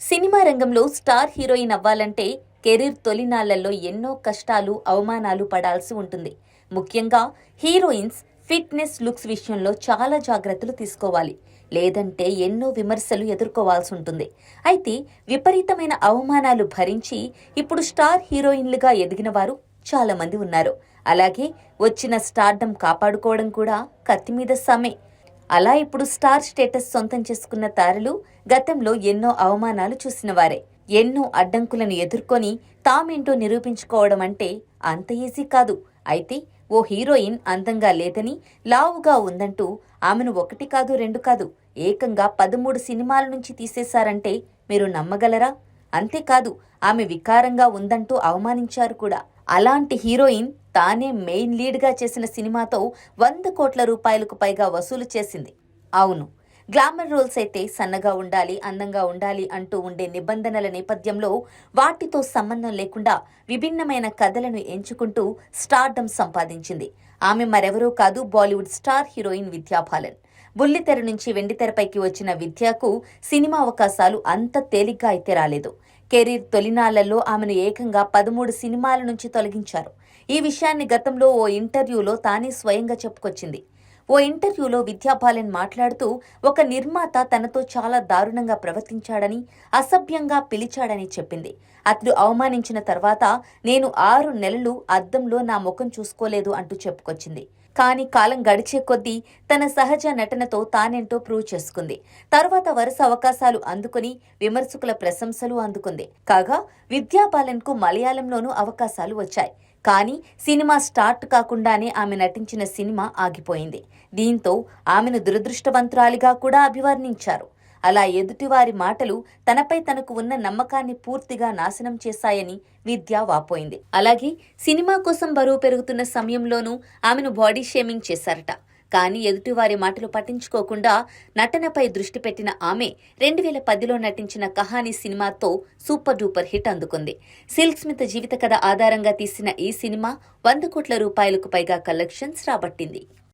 Cinema రంగంలో star heroine అవ్వాలంటే career తొలినాళ్ళలో ఎన్నో కష్టాలు అవమానాలు పడాల్సి ఉంటుంది. ముఖ్యంగా హీరోయిన్స్ ఫిట్నెస్ లుక్స్ విషయంలో చాలా జాగ్రత్తలు తీసుకోవాలి. లేదంటే ఎన్నో విమర్శలు ఎదుర్కోవాల్సి ఉంటుంది. అయితే విపరీతమైన అవమానాలు భరించి ఇప్పుడు స్టార్ హీరోయిన్లుగా ఎదిగిన వారు చాలామంది ఉన్నారు. అలాగే వచ్చిన స్టార్డం కాపాడుకోవడం కూడా కత్తి మీద సమే. అలా ఇప్పుడు స్టార్ స్టేటస్ సొంతం చేసుకున్న తారలు గతంలో ఎన్నో అవమానాలు చూసిన వారే. ఎన్నో అడ్డంకులను ఎదుర్కొని తామేంటో నిరూపించుకోవడం అంటే అంత ఈజీ కాదు. అయితే ఓ హీరోయిన్ అందంగా లేదని లావుగా ఉందంటూ ఆమెను ఒకటి కాదు రెండు కాదు ఏకంగా పదమూడు సినిమాల నుంచి తీసేశారంటే మీరు నమ్మగలరా? అంతేకాదు ఆమె వికారంగా ఉందంటూ అవమానించారు కూడా. అలాంటి హీరోయిన్ తానే మెయిన్ లీడ్గా చేసిన సినిమాతో వంద కోట్ల రూపాయలకు పైగా వసూలు చేసింది. అవును గ్లామర్ రోల్స్ అయితే సన్నగా ఉండాలి అందంగా ఉండాలి అంటూ ఉండే నిబంధనల నేపథ్యంలో వాటితో సంబంధం లేకుండా విభిన్నమైన కథలను ఎంచుకుంటూ స్టార్డమ్ సంపాదించింది. ఆమె మరెవరూ కాదు Bollywood star heroine Vidya Balan. బుల్లితెర నుంచి వెండితెరపైకి వచ్చిన విద్యకు సినిమా అవకాశాలు అంత తేలిగ్గా అయితే రాలేదు. కెరీర్ తొలినాళ్ళలో ఆమెను ఏకంగా పదమూడు సినిమాల నుంచి తొలగించారు. ఈ విషయాన్ని గతంలో ఓ ఇంటర్వ్యూలో తానే స్వయంగా చెప్పుకొచ్చింది. ఓ ఇంటర్వ్యూలో విద్యాబాలన్ మాట్లాడుతూ ఒక నిర్మాత తనతో చాలా దారుణంగా ప్రవర్తించాడని అసభ్యంగా పిలిచాడని చెప్పింది. అతడు అవమానించిన తర్వాత నేను ఆరు నెలలు అద్దంలో నా ముఖం చూసుకోలేదు అంటూ చెప్పుకొచ్చింది. కానీ కాలం గడిచే కొద్దీ తన సహజ నటనతో తానేంటో ప్రూవ్ చేసుకుంది. తర్వాత వరుస అవకాశాలు అందుకుని విమర్శకుల ప్రశంసలు అందుకుంది. కాగా విద్యాబాలన్కు మలయాళంలోనూ అవకాశాలు వచ్చాయి. కానీ సినిమా స్టార్ట్ కాకుండానే ఆమె నటించిన సినిమా ఆగిపోయింది. దీంతో ఆమెను దురదృష్టవంతురాలిగా కూడా అభివర్ణించారు. అలా ఎదుటివారి మాటలు తనపై తనకు ఉన్న నమ్మకాన్ని పూర్తిగా నాశనం చేశాయని విద్య వాపోయింది. అలాగే సినిమా కోసం బరువు పెరుగుతున్న సమయంలోనూ ఆమెను బాడీ షేమింగ్ చేశారట. కానీ ఎదుటివారి మాటలు పట్టించుకోకుండా నటనపై దృష్టి పెట్టిన ఆమె రెండు వేల పదిలో నటించిన కహానీ సినిమాతో సూపర్ డూపర్ హిట్ అందుకుంది. సిల్క్ స్మిత్ జీవిత కథ ఆధారంగా తీసిన ఈ సినిమా వంద కోట్ల రూపాయలకు పైగా కలెక్షన్స్ రాబట్టింది.